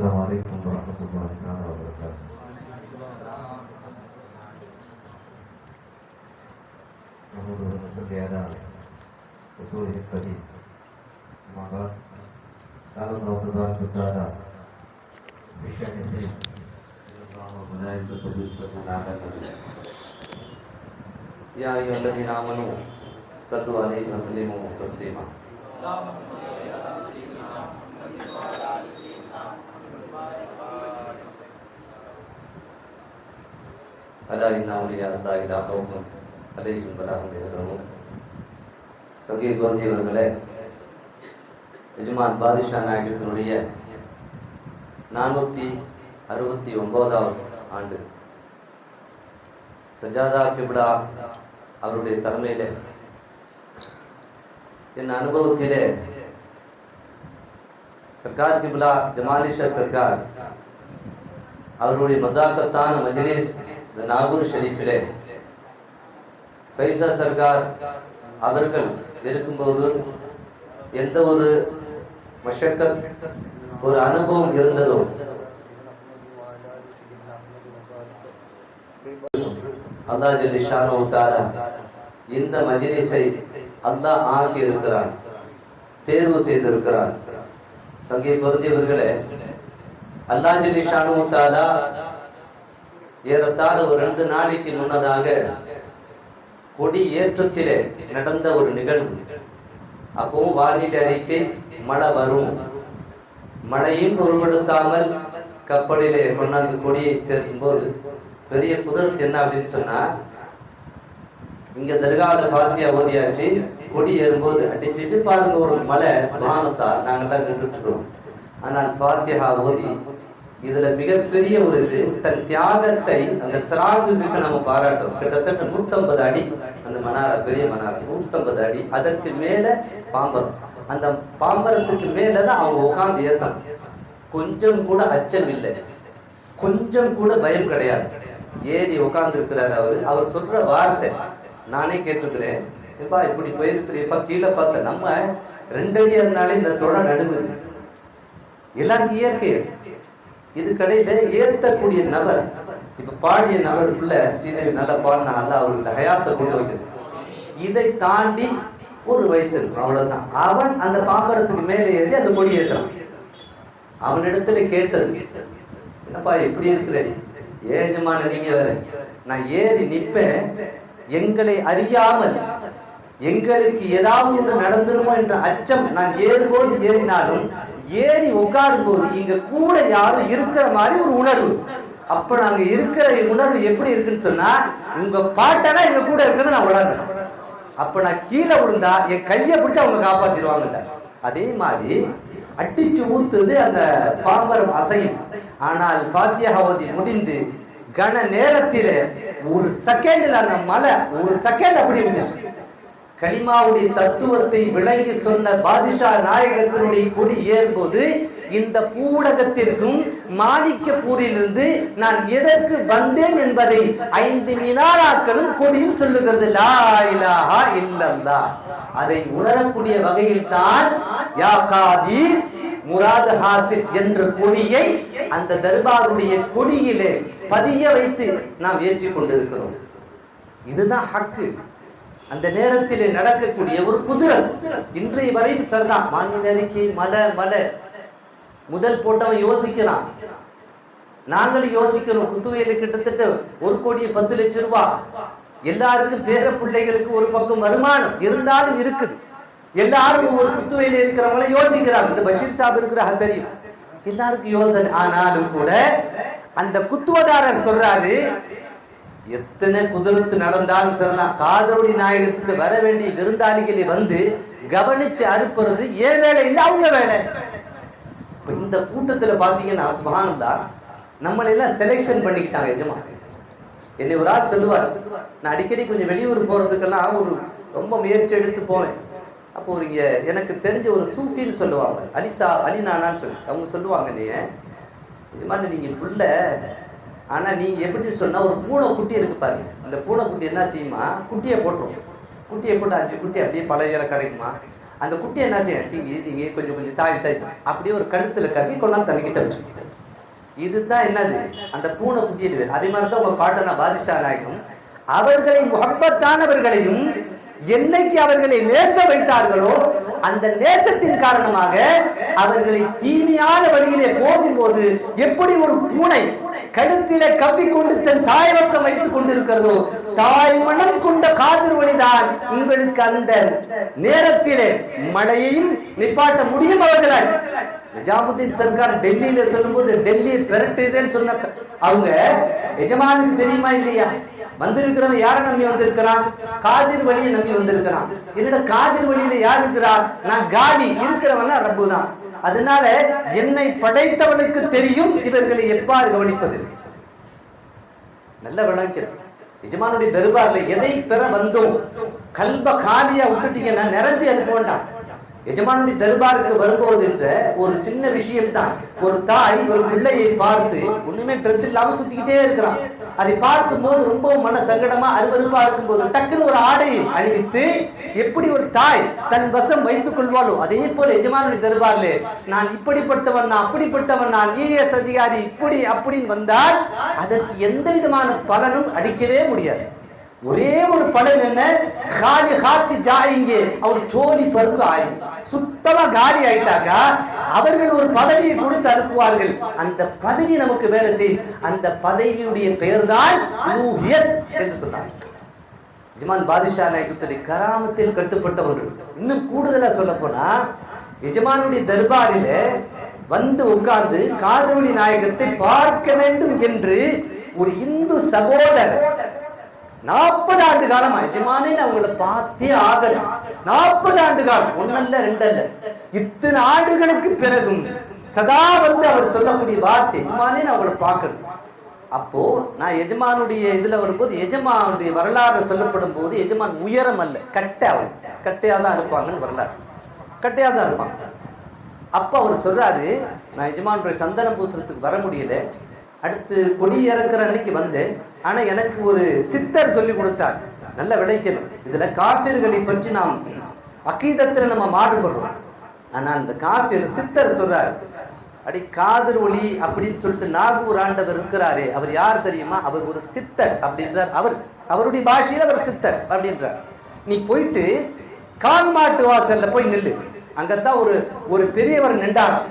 السلام علیکم ورحمۃ اللہ تعالیٰ وبرکاتہ رسول کریم مگر قال ألا إن أولياء الله لا خوف عليهم ولا هم يحزنون சங்கீத் குழந்தையவர்களே எஜமான் பாதிஷா நாயகத்தினுடைய நானூற்றி அறுபத்தி ஒன்பதாவது ஆண்டு சஜாதா கிப்டா அவருடைய தலைமையில என் அனுபவத்திலே சர்க்கார் கிப்லா ஜமாலிஷா சர்க்கார் அவருடைய மசாக்கத்தான மஜ்லிஸ் இந்த நாகூர் ஷெரீஃபிலே பைசா சர்க்கார் அவர்கள் இருக்கும்போது எந்த ஒரு மஷக்கத் ஒரு அனுபவம் இருந்ததோ? அல்லாஹ் ஜல்லிஷானு தாரா இந்த மஜ்லிஸை அல்லாஹ் ஆக்கி இருக்கிறான் தேர்வு செய்திருக்கிறான். சங்கை பொருந்தியவர்களே அல்லாஹ் ஜல்லிஷானு தாரா ஏறத்தாழ ஒரு ரெண்டு நாளைக்கு முன்னதாக கொடி ஏற்றத்திலே நடந்த ஒரு நிகழ்வு. அப்பவும் வானிலை அறிக்கை மழை வரும். மழையும் பொருட்படுத்தாமல் கப்பலிலே கொண்டாந்து கொடியை சேர்க்கும்போது பெரிய குதிரத்து என்ன அப்படின்னு சொன்னா இங்க தர்காவில் பாத்தியா ஓதியாச்சு கொடி ஏறும்போது அடிச்சிட்டு பாருங்க ஒரு மலை சுபானத்தா நாங்கள்லாம் நின்றுட்டு இருக்கோம். ஆனால் பாத்தியா ஓதி இதுல மிகப்பெரிய ஒரு இது தன் தியாகத்தை அந்த சிராகுக்கு நம்ம பாராட்டுறோம் கிட்டத்தட்ட நூத்தம்பது அடி அந்த மனாரா பெரிய மனாரா நூத்தம்பது அடி. அதற்கு மேல பாம்பரம். அந்த பாம்பரத்துக்கு மேலதான் அவங்க உட்கார்ந்து ஏத்தாங்க கொஞ்சம் கூட அச்சம் இல்லை. கொஞ்சம் கூட பயம் கிடையாது. ஏறி உட்கார்ந்து இருக்கிறாரு அவரு. அவர் சொல்ற வார்த்தை நானே கேட்டிருக்கிறேன். எப்பா இப்படி போயிருக்கிறீப்பா கீழே பார்த்த நம்ம ரெண்டடி இருந்தாலே இந்த தொட நடுங்குது. எல்லாருக்கும் இயற்கை. இது கடையில ஏத்தக்கூடிய நபர் இப்ப பாடிய நபருக்குள்ள சீதேவி நல்லா பாடினா அல்ல அவருக்கு ஹயாத்தை கொண்டு வைக்கிறது. இதை தாண்டி ஒரு வயசு இருக்கும் அவ்வளவுதான். அவன் அந்த பாம்பரத்துக்கு மேலே ஏறி அந்த கொடி ஏற்றான். அவனிடத்துல கேட்டது என்னப்பா எப்படி இருக்கிறேன் ஏஜமான நீங்க வேற. நான் ஏறி நிற்பேன். எங்களை அறியாமல் எங்களுக்கு ஏதாவது ஒன்று நடந்துருமோ என்ற அச்சம் நான் ஏறும்போது ஏறினாலும் ஏறி உட்காரும் போது இங்க கூட யாரும் இருக்கிற மாதிரி ஒரு உணர்வு. அப்ப நாங்க இருக்கிற உணர்வு எப்படி இருக்குன்னு சொன்னா உங்க பாட்டனா எங்க கூட இருக்கிறது நான் உணர்றேன். அப்ப நான் கீழே விழுந்தா என் கையை பிடிச்சு அவங்க காப்பாத்திடுவாங்கல்ல. அதே மாதிரி அடிச்சு ஊத்துது அந்த பாம்பரம் அசையும். ஆனால் பாத்தியாவதி முடிந்து கன நேரத்தில் ஒரு செகண்டில் அந்த மலை ஒரு செகண்ட் அப்படி இருந்துச்சு கலிமாவுடைய தத்துவத்தை விளங்கி சொன்ன பாதிஷா நாயகத்தினுடைய கொடி ஏறும்போது இந்த பூடகத்திற்கும் மாணிக்கப்பூரிலிருந்து நான் எதற்கு வந்தேன் என்பதை ஐந்து மினாராக்களும் கொடியும் சொல்லுகிறது. லா இலாஹா இல்லல்லா அதை உணரக்கூடிய வகையில் தான் யா காதீர் முராது ஹாசிர் என்ற கொடியை அந்த தர்பாருடைய கொடியிலே பதிய வைத்து நாம் ஏற்றிக் கொண்டிருக்கிறோம். இதுதான் ஹக்கு. அந்த நேரத்தில் நடக்கக்கூடிய ஒரு குதிரல் இன்றைய வரையும் சரிதான் மாநில அறிக்கை மலை மலை. முதல் போட்டவன் யோசிக்கிறான். நாங்களும் யோசிக்கிறோம் குத்துவையில கிட்டத்தட்ட ஒரு கோடி பத்து லட்சம் ரூபாய் எல்லாருக்கும் பேர பிள்ளைகளுக்கு ஒரு பக்கம் வருமானம் இருந்தாலும் இருக்குது. எல்லாரும் ஒரு குத்துவையில இருக்கிறவங்கள யோசிக்கிறாங்க. இந்த பஷீர் சாப் இருக்கிறாங்க தெரியும். எல்லாருக்கும் யோசனை. ஆனாலும் கூட அந்த குத்துவதாரர் சொல்றாரு எத்தனை குதிரத்து நடந்தாலும் சரிதான். காதலுடைய நாயகத்துக்கு வர வேண்டிய விருந்தாளிகளை வந்து கவனிச்சு அறுப்புறது ஏன் வேலை? இல்லை அவங்க வேலை. இப்ப இந்த கூட்டத்துல பாத்தீங்கன்னா சுபானந்தா நம்மளை எல்லாம் செலெக்ஷன் பண்ணிக்கிட்டாங்க எஜமா. என்னை ஒரு ஆள் சொல்லுவார் நான் அடிக்கடி கொஞ்சம் வெளியூர் போறதுக்கெல்லாம் ஒரு ரொம்ப முயற்சி எடுத்து போவேன். அப்போ ஒரு இங்க எனக்கு தெரிஞ்ச ஒரு சூஃபின்னு சொல்லுவாங்க அலிசா அலினானான்னு சொல்லி. அவங்க சொல்லுவாங்க நீ எஜமான் நீங்க புள்ள ஆனால் நீங்கள் எப்படி சொன்னால் ஒரு பூனை குட்டி இருக்கு பாருங்க. அந்த பூனை குட்டி என்ன செய்யுமா? குட்டியை போட்டுரும். குட்டியை போட்டு அஞ்சு குட்டி அப்படியே பழைய கிடைக்குமா? அந்த குட்டி என்ன செய்யும்? தீங்கி டிங்கி கொஞ்சம் கொஞ்சம் தாய் தாய் அப்படியே ஒரு கழுத்தில் கவி கொண்டாந்து தண்ணிக்கிட்ட வச்சுக்கோங்க இதுதான் என்னது? அந்த பூனை குட்டியின் பேர் அதே மாதிரி தான் உங்கள் பாட்டனா பாதிஷா நாயகம். அவர்களை முகப்பத்தானவர்களையும் என்னைக்கு அவர்களை நேச வைத்தார்களோ அந்த நேசத்தின் காரணமாக அவர்களை தீமையான வழியிலே போகும்போது எப்படி ஒரு பூனை கழுத்திலே கவ்விக்கொண்டு தன் தாய் வசம் வைத்துக் கொண்டிருக்கிறதோ தாய் மனம் கொண்ட காதல் வழிதான் உங்களுக்கு அந்த நேரத்திலே மழையையும் நிப்பாட்ட முடியும் அவர்களால். நிஜாமுதீன் சர்க்கார் டெல்லியில சொல்லும்போது டெல்லியை பெரட்டுறேன்னு சொன்ன அவங்க எஜமானுக்கு தெரியுமா இல்லையா? வந்திருக்கிறவன் யாரை நம்பி வந்திருக்கிறான்? காதிர் வழியை நம்பி வந்திருக்கிறான். என்னோட காதிர் வழியில யார் இருக்கிறா? நான் காடி இருக்கிறவன் ரப்பு தான் அதனால என்னை படைத்தவனுக்கு தெரியும் இவர்களை எவ்வாறு கவனிப்பது? நல்ல விளக்கம். எஜமானுடைய தர்பார்ல எதை பெற வந்தோம்? கல்ப காலியா விட்டுட்டீங்கன்னா நிரம்பி அது வேண்டாம் எஜமானுடைய தர்பாருக்கு வரும்போது என்ற ஒரு சின்ன விஷயம் தான் ஒரு தாய் ஒரு பிள்ளையை பார்த்து ஒண்ணுமே ட்ரெஸ் இல்லாம சுத்திக்கிட்டே இருக்கிறான். அதை பார்க்கும் போது ரொம்ப மன சங்கடமா அருவருப்பா இருக்கும்போது டக்குன்னு ஒரு ஆடையை அணிவித்து எப்படி ஒரு தாய் தன் வசம் வைத்துக் கொள்வாளோ அதே போல எஜமானுடைய தர்பார்ல நான் இப்படிப்பட்டவன் நான் அப்படிப்பட்டவன் நான் ஐஏஎஸ் அதிகாரி இப்படி அப்படின்னு வந்தால் அதற்கு எந்த விதமான பலனும் அடிக்கவே முடியாது. ஒரே ஒரு படம் என்ன? காலி காத்தி ஜாயிங்க. அவர் சோழி பருப்பு ஆயும் சுத்தமா காலி ஆயிட்டாக்கா அவர்கள் ஒரு பதவியை கொடுத்து அனுப்புவார்கள். அந்த பதவி நமக்கு வேலை செய்யும். அந்த பதவியுடைய பெயர் தான் என்று சொன்னார். எஜமான் பாதிஷா நாயகத்துடைய கராமத்தில் கட்டுப்பட்ட ஒன்று இன்னும் கூடுதலா சொல்ல போனா எஜமானுடைய தர்பாரில வந்து உட்கார்ந்து காதவழி நாயகத்தை பார்க்க வேண்டும் என்று ஒரு இந்து சகோதரர் நாற்பது ஆண்டு காலமா எஜமானே அவங்கள பார்த்தே ஆகணும் நாற்பது ஆண்டு காலம். ஒன்னல்ல ரெண்டல்ல. இத்தனை ஆண்டுகளுக்கு பிறகும் சதா வந்து அவர் சொல்லக்கூடிய வார்த்தை எஜமானே நான் அவங்கள பார்க்கணும். அப்போ நான் எஜமானுடைய இதுல வரும்போது எஜமானுடைய வரலாறு சொல்லப்படும் போது எஜமான் உயரம் அல்ல கட்டை அவன். கட்டையா தான் இருப்பாங்கன்னு வரலாறு. கட்டையா தான் இருப்பாங்க. அப்ப அவர் சொல்றாரு நான் எஜமானுடைய சந்தனம் பூசணத்துக்கு வர முடியல. அடுத்து கொடி இறக்குற அன்னைக்கு வந்தேன் ஆனா எனக்கு ஒரு சித்தர் சொல்லி கொடுத்தார். நல்ல விளைக்கணும். இதுல காஃபிர்களை பற்றி நாம் அக்கீதத்துல நம்ம மாறுபடுறோம். ஆனா அந்த காஃபிர் சித்தர் சொல்றார் அடி காதர் ஒளி அப்படின்னு சொல்லிட்டு நாகூர் ஆண்டவர் இருக்கிறாரே அவர் யார் தெரியுமா? அவர் ஒரு சித்தர் அப்படின்றார் அவர். அவருடைய பாஷையில் அவர் சித்தர் அப்படின்றார். நீ போயிட்டு கான்மாட்டு வாசல்ல போய் நில்லு. அங்கதான் ஒரு ஒரு பெரியவர் நின்றாராம்.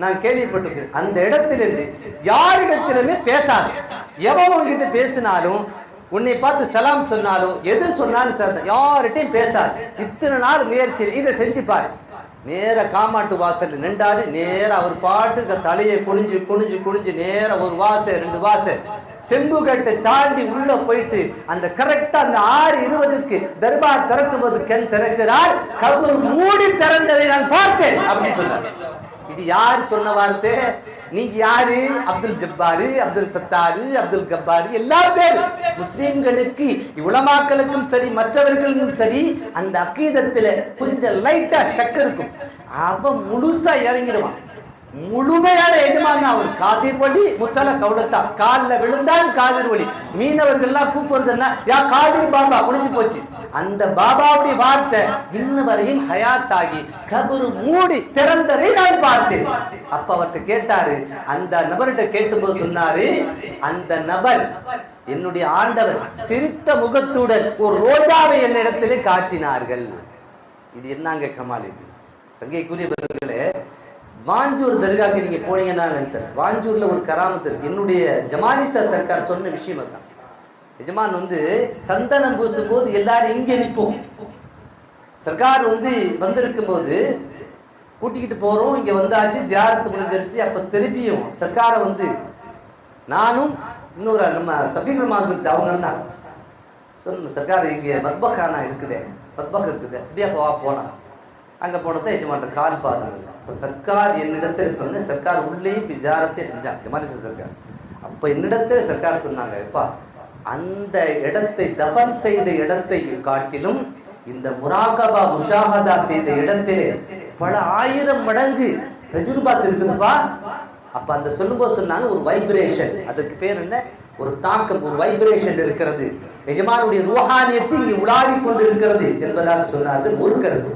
நான் கேள்விப்பட்டிருக்கேன். அந்த இடத்திலிருந்து யாரிடத்திலுமே பேசாது. எவன் உன்கிட்ட பேசினாலும் உன்னை பார்த்து சலாம் சொன்னாலும் எது சொன்னாலும் சார் யார்கிட்டையும் பேசாது. இத்தனை நாள் முயற்சி இதை செஞ்சு பாரு. நேர காமாட்டு வாசல் நின்றாரு. நேர அவர் பாட்டுக்கு தலையை குனிஞ்சு குனிஞ்சு குனிஞ்சு நேர ஒரு வாசல் ரெண்டு வாசல். செம்புகட்டை தாண்டி உள்ள போயிட்டு அந்த கரெக்டா அந்த ஆறு இருபதுக்கு தர்பார் திறக்கும்போது கண் திறக்கிறார். கபூர் மூடி திறந்ததை நான் பார்த்தேன் அப்படின்னு சொன்னார். இது யார் சொன்ன வார்த்தை? நீங்க யாரு? அப்துல் ஜப்பாரு அப்துல் சத்தாரு அப்துல் கப்பாரு எல்லா பேர். முஸ்லிம்களுக்கு உலமாக்களுக்கும் சரி மற்றவர்களுக்கும் சரி அந்த அக்கீதத்துல கொஞ்சம் லைட்டா ஷக் இருக்கும். அவன் முழுசா இறங்கிடுவான். முழுமையான எஜமான் அவர் காதிர் வழி முத்தல கவுடத்தா காலில் விழுந்தான் காதிர் வழி மீனவர்கள்லாம் கூப்பிடுறதுன்னா யா காதிர் பாபா முடிஞ்சு போச்சு. அந்த பாபாவுடைய வார்த்தை இன்ன வரையும் ஹயாத்தாகி கபரு மூடி திறந்ததை நான் பார்த்தேன். அப்ப அவர்கிட்ட கேட்டாரு அந்த நபர்கிட்ட கேட்டும்போது சொன்னாரு அந்த நபர் என்னுடைய ஆண்டவர் சிரித்த முகத்துடன் ஒரு ரோஜாவை என்னிடத்திலே காட்டினார்கள். இது என்னங்க கமால் இது? சங்கைக்குரியவர்களே வாஞ்சூர் தர்காக்கு நீங்க போனீங்கன்னா நினைத்தேன் வாஞ்சூர்ல ஒரு கராமத்து இருக்கு. என்னுடைய ஜமானிசா சர்க்கார் சொன்ன விஷயம் அதுதான். எஜமான் வந்து சந்தனம் பூசும் போது எல்லாரும் இங்கே நிற்போம். சர்க்கார் வந்து வந்திருக்கும் போது கூட்டிக்கிட்டு போறோம். இங்க வந்தாச்சு ஜியாரத்து முடிஞ்சிருச்சு. அப்ப திருப்பியும் சர்க்காரை வந்து நானும் இன்னொரு நம்ம சஃபீர் மாசத்து அவங்க இருந்தாங்க. சொன்ன சர்க்கார் இங்கே மத்பகானா இருக்குதே மத்பக் இருக்குது. அப்படியே போவா வா போனா அங்கே போனதான் எஜமான்ற கால் பாதம் இல்லை அப்போ சர்க்கார் என்னிடத்தில் சொன்ன சர்க்கார் உள்ளே பிஜாரத்தை செஞ்சாங்க ஜமானிச சர்க்கார். அப்போ என்னிடத்தில் சர்க்கார் சொன்னாங்க எப்பா அந்த இடத்தை தஃபன் செய்த இடத்தை காட்டிலும் இந்த முராகபா முஷாஹதா செய்த இடத்திலே பல ஆயிரம் மடங்கு தஜுர்பாத் இருக்குதுப்பா. அப்ப அந்த சொல்லும்போது சொன்னாங்க ஒரு வைப்ரேஷன் அதுக்கு பேர் என்ன? ஒரு தாக்கம் ஒரு வைப்ரேஷன் இருக்கிறது. எஜமானுடைய ரூஹானியத்தை இங்கே உலாவிக் கொண்டிருக்கிறது என்பதாக சொன்னார்கள் ஒரு கருத்து.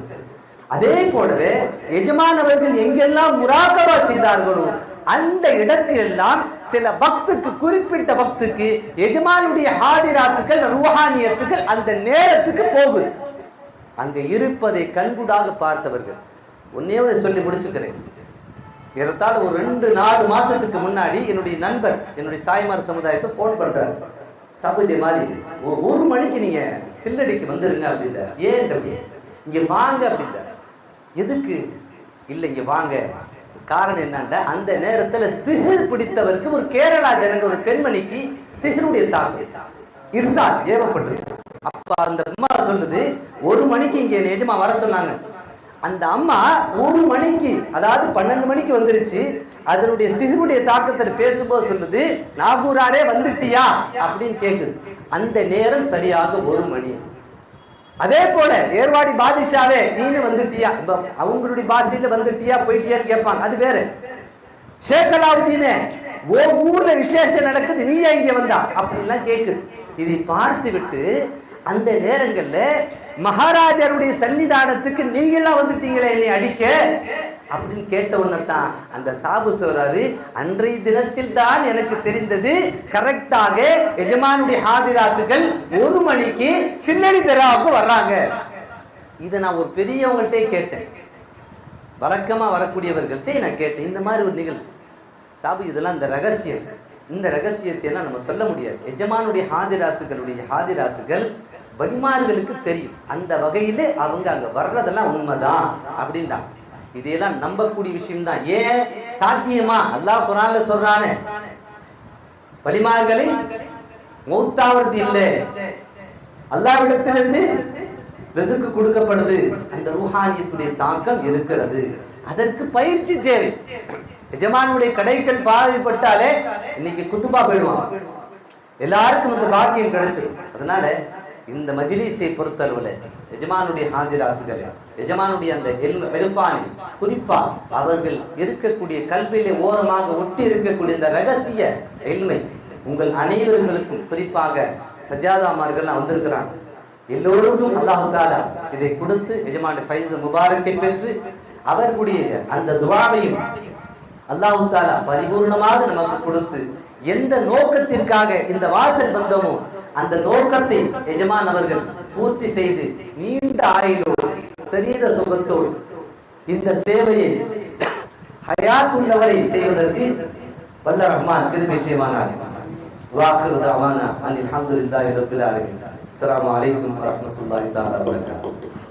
அதே போலவே எஜமானவர்கள் எங்கெல்லாம் முராக்கபா செய்தார்களோ அந்த இடத்திலெல்லாம் சில பக்துக்கு குறிப்பிட்ட பக்துக்கு எஜமானுடைய ஹாதிராத்துக்கள் ரூஹானியத்துக்கள் அந்த நேரத்துக்கு போகுது. அங்க இருப்பதை கண்கூடாக பார்த்தவர்கள். ஒன்னே ஒரு சொல்லி முடிச்சுக்கிறேன். ஏறத்தாழ ஒரு ரெண்டு நாலு மாசத்துக்கு முன்னாடி என்னுடைய நண்பர் என்னுடைய சாய்மார் சமுதாயத்தை ஃபோன் பண்றாரு. சபதி மாதிரி ஒரு ஒரு மணிக்கு நீங்க சில்லடிக்கு வந்துருங்க அப்படின்றார். ஏன் அப்படி இங்க வாங்க அப்படின்றார். எதுக்கு? இல்லைங்க வாங்க. காரணம் என்னன்னா அந்த நேரத்துல சிகிர் பிடித்தவருக்கு ஒரு கேரளா ஜனங்க ஒரு பெண்மணிக்கு சிகருடைய தாக்கம். இர்சா ஏவப்பட்டிருக்கு. அப்ப அந்த அம்மா சொல்லுது ஒரு மணிக்கு இங்க நிஜமா வர சொன்னாங்க. அந்த அம்மா ஒரு மணிக்கு அதாவது பன்னெண்டு மணிக்கு வந்துருச்சு. அதனுடைய சிகருடைய தாக்கத்தை பேசும்போது சொல்லுது நாகூராரே வந்துட்டியா? அப்படின்னு கேக்குது. அந்த நேரம் சரியாக ஒரு மணி. அதே போல ஏர்வாடி பாதிஷாவே நீனு வந்துட்டியா? அவங்களுடைய பாஷையில வந்துட்டியா போயிட்டியான்னு கேட்பாங்க. அது வேற. ஷேகலாவுதீனே ஓ ஊர்ல விசேஷம் நடக்குது நீ இங்கே இங்க வந்தா? அப்படின்லாம் கேட்குது. இதை பார்த்து விட்டு அந்த நேரங்களில் மகாராஜருடைய சன்னிதானத்துக்கு நீங்களாம் வந்துட்டீங்களே என்னை அடிக்க? அப்படின்னு கேட்ட உடனே தான் அந்த சாபு சொல்றாரு அன்றைய தினத்தில் தான் எனக்கு தெரிந்தது கரெக்டாக எஜமானுடைய ஹாதிராத்துகள் ஒரு மணிக்கு சில்லடி தெராவுக்கு வர்றாங்க. இதை நான் ஒரு பெரியவங்கள்ட்டே கேட்டேன். வழக்கமாக வரக்கூடியவர்கள்ட்டே நான் கேட்டேன். இந்த மாதிரி ஒரு நிகழ்வு. சாபு இதெல்லாம் இந்த ரகசியம். இந்த ரகசியத்தை எல்லாம் நம்ம சொல்ல முடியாது. எஜமானுடைய ஹாதிராத்துகளுடைய ஹாதிராத்துகள் வலிமார்களுக்கு தெரியும். அந்த வகையில் அவங்க அங்கே வர்றதெல்லாம் உண்மைதான் அப்படின்றாங்க இதையெல்லாம் நம்பக்கூடிய விஷயம் தான் ஏன்? சாத்தியமா? அல்லாஹ் குரான்ல சொல்றானே. வலிமார்களை மௌத்தாவது இல்லை. அல்லாவிடத்திலிருந்து ரிசுக்கு கொடுக்கப்படுது. அந்த ரூஹானியத்துடைய தாக்கம் இருக்கிறது. அதற்கு பயிற்சி தேவை. எஜமானுடைய கடைகள் பாதிப்பட்டாலே இன்னைக்கு குத்துபா போயிடுவான். எல்லாருக்கும் அந்த பாக்கியம் கிடைச்சிடும் அதனால இந்த மஜ்லிஸை பொறுத்தளவுல எஜமானுடைய ஹாஜிராத்துகளை எஜமானுடைய அந்த வெறுப்பானை குறிப்பா அவர்கள் இருக்கக்கூடிய கல்வியிலே ஓரமாக ஒட்டி இருக்கக்கூடிய இந்த ரகசிய எல்மை உங்கள் அனைவர்களுக்கும் குறிப்பாக சஜாதாமார்கள்லாம் வந்திருக்கிறாங்க. எல்லோருக்கும் அல்லாஹு தாலா இதை கொடுத்து எஜமான ஃபைஸ் முபாரக்கை பெற்று அவர்களுடைய அந்த துவாவையும் அல்லாஹு தாலா பரிபூர்ணமாக நமக்கு கொடுத்து எந்த நோக்கத்திற்காக இந்த வாசல் வந்தோமோ அந்த நோக்கத்தை எஜமான் அவர்கள் பூர்த்தி செய்து நீண்ட ஆயுளோடு சரீர சுகத்தோடு இந்த சேவையை ஹயாத்துள்ளவரை செய்வதற்கு வல்ல ரஹ்மான் திரும்பி செய்வானார் அனில் அல்ஹம்துலில்லாஹி ரப்பில் அஸ்ஸலாமு அலைக்கும் வரஹ்மத்துல்லாஹி தஆலா வபரகாத்துஹு.